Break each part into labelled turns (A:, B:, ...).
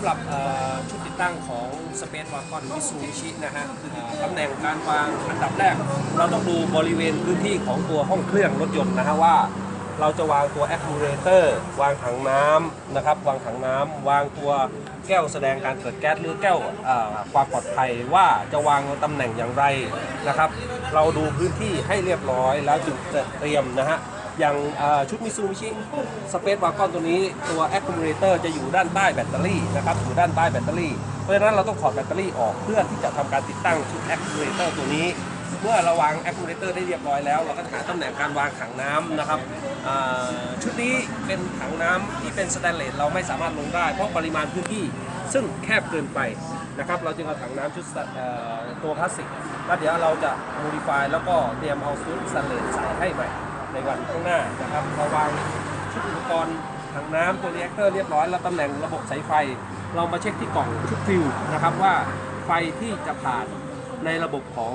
A: ำหรับชุดติดตั้งของ Space Wagon Mitsubishi นะฮะเอ่อตำแหน่งการวางอันดับแรก เราต้องดูบริเวณพื้นที่ของตัวห้องเครื่องรถยนต์นะฮะว่า เราจะวางตัว Accumulator วางถังน้ำนะครับวางถังน้ำวางตัวแก้วแสดงการเกิดแก๊สหรือแก้วความปลอดภัยว่าจะวางตำแหน่งอย่างไรนะครับ เราดูพื้นที่ให้เรียบร้อยแล้วจึงจะเตรียมนะฮะ อย่างชุดมิซูบิชิสเปซวากอนตัวนี้ตัว accumulator จะอยู่ด้านใต้แบตเตอรี่นะครับอยู่ด้านใต้แบตเตอรี่ เพราะฉะนั้นเราต้องถอดแบตเตอรี่ออกเพื่อที่จะทำการติดตั้งชุด accumulator ตัวนี้ เมื่อเราวาง accumulator ได้เรียบร้อยแล้ว เราก็จะหาตำแหน่งการวางถังน้ำนะครับชุดนี้เป็นถังน้ำที่เป็นสแตนเลสเราไม่สามารถลงได้ เพราะปริมาณพื้นที่ซึ่งแคบเกินไปนะครับเราจึงเอาถังน้ำชุดตัวพลาสติกแล้วเดี๋ยวเราจะ modify แล้วก็เตรียมเอาชุดสแตนเลสใส่ให้ใหม่ ในวันข้างหน้านะครับเราวางชุดอุปกรณ์ถังน้ำตัวรีแอคเตอร์เรียบร้อยแล้วตำแหน่งระบบสายไฟ เรามาเช็คที่กล่องชุดฟิวนะครับว่าไฟที่จะผ่านในระบบของ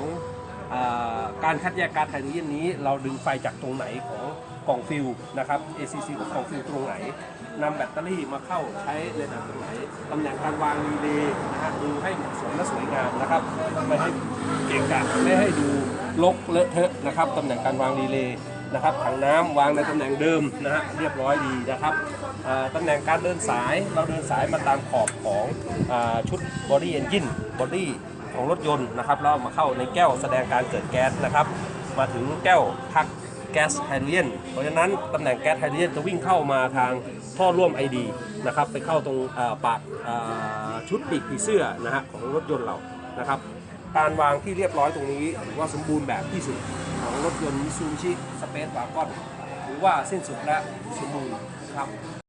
A: อาการคัดแยกกาซไฮโดรเจนนี้ เราดึงไฟจากตรงไหนของกล่องฟิวนะครับ ACC ของกล่องฟิวตรงไหนนำแบตเตอรี่มาเข้าใช้ในตรงไหนตำแหน่งการวางรีเลย์นะฮะดูให้เหมาะสมและสวยงามนะครับไม่ให้เกะกะไม่ให้ดูรกเลอะเทอะนะครับตำแหน่งการวางรีเลย์ นะครับถังน้ำวางในตำแหน่งเดิมนะฮะเรียบร้อยดีนะครับอ่าตำแหน่งการเดินสายเราเดินสายมาตามขอบของอชุดบอดี้เอนจินบอดี้ของรถยนต์นะครับแล้วเอามาเข้าในแก้วแสดงการเกิดแก๊สนะครับมาถึงแก้วพักแก๊สไฮโดรเจนเพราะฉะนั้นตำแหน่งแก๊สไฮโดรเจนจะวิ่งเข้ามาทางท่อร่วม ID นะครับไปเข้าตรงปากชุดปีกผีเสื้อนะฮะของรถยนต์เรานะครับ การวางที่เรียบร้อยตรงนี้ถือว่าสมบูรณ์แบบที่สุดของรถยนต์มิซูบิชิสเปซวากอนถือว่าสิ้นสุดและสมบูรณ์ครับ